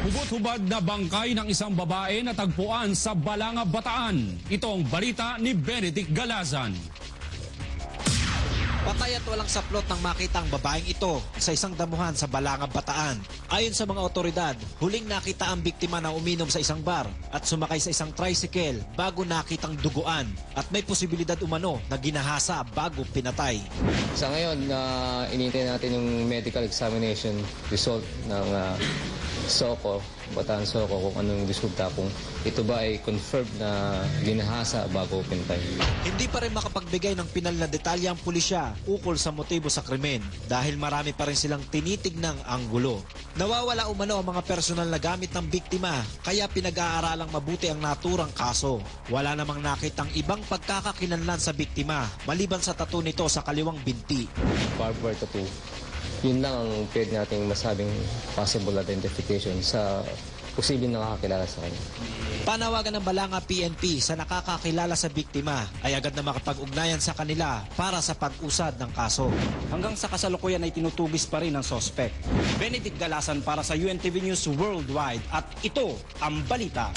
Hubot-hubad na bangkay ng isang babae na tagpuan sa Balanga, Bataan. Ito ang balita ni Benedict Galazan. Patay at walang saplot nang makita ang babaeng ito sa isang damuhan sa Balanga, Bataan. Ayon sa mga otoridad, huling nakita ang biktima na uminom sa isang bar at sumakay sa isang tricycle bago nakitang duguan at may posibilidad umano na ginahasa bago pinatay. Sa ngayon, na inintay natin yung medical examination result ng ah, SOCO, Bataan SOCO, kung anong resulta, kung ito ba ay confirmed na ginahasa bago pintay. Hindi pa rin makapagbigay ng pinal na detalye ang pulisya ukol sa motibo sa krimen dahil marami pa rin silang tinitignang anggulo. Nawawala umano ang mga personal na gamit ng biktima kaya pinag-aaralang mabuti ang naturang kaso. Wala namang nakitang ibang pagkakakilanlan sa biktima maliban sa tattoo nito sa kaliwang binti. Barbed wire tattoo. Yun lang ang pwede nating masabing possible identification sa posibleng nakakakilala sa kanya. Panawagan ng Balanga PNP sa nakakakilala sa biktima ay agad na makapag-ugnayan sa kanila para sa pag-usad ng kaso. Hanggang sa kasalukuyan ay tinutugis pa rin ang sospek. Benedict Galasan para sa UNTV News Worldwide at ito ang balita.